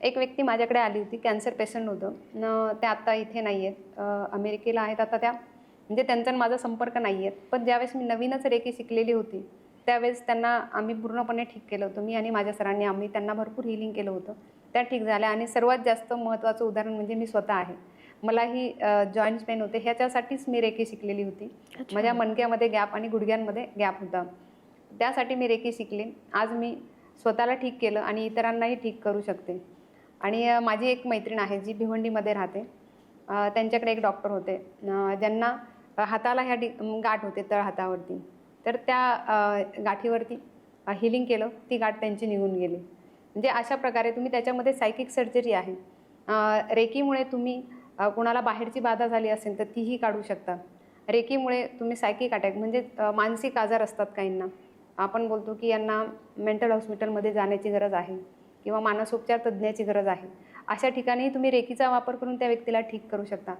एक व्यक्ती माझ्याकडे आली होती कॅन्सर पेशंट होतं. न त्या आत्ता इथे नाही आहेत अमेरिकेला आहेत आता त्या. म्हणजे त्यांचा माझा संपर्क नाही आहेत पण ज्यावेळेस मी नवीनच रेकी शिकलेली होती त्यावेळेस त्यांना आम्ही पूर्णपणे ठीक केलं होतं. मी आणि माझ्या सरांनी आम्ही त्यांना भरपूर हिलिंग केलं होतं. त्या ठीक झाल्या आणि सर्वात जास्त महत्त्वाचं उदाहरण म्हणजे मी स्वतः आहे. मला ही जॉईंट पेन होते. ह्याच्यासाठीच मी रेकी शिकलेली होती. माझ्या मणक्यामध्ये गॅप आणि गुडघ्यांमध्ये गॅप होता. त्यासाठी मी रेकी शिकले. आज मी स्वतःला ठीक केलं आणि इतरांनाही ठीक करू शकते. आणि माझी एक मैत्रीण आहे जी भिवंडीमध्ये राहते. त्यांच्याकडे एक डॉक्टर होते. ज्यांना हाताला ह्या डि गाठ होते तळ हातावरती. तर त्या गाठीवरती हिलिंग केलं. ती गाठ त्यांची निघून गेली. म्हणजे अशा प्रकारे तुम्ही त्याच्यामध्ये सायकिक सर्जरी आहे. रेकीमुळे तुम्ही कोणाला कुणाला बाहेरची बाधा झाली असेल तर तीही काढू शकता. रेकीमुळे तुम्ही सायकिक अटॅक म्हणजे मानसिक आजार असतात काहींना. आपण बोलतो की यांना मेंटल हॉस्पिटलमध्ये जाण्याची गरज आहे. किंवा मानसोपचार तज्ज्ञाची गरज आहे. अशा ठिकाणी तुम्ही रेकीचा वापर करून त्या व्यक्तीला ठीक करू शकता.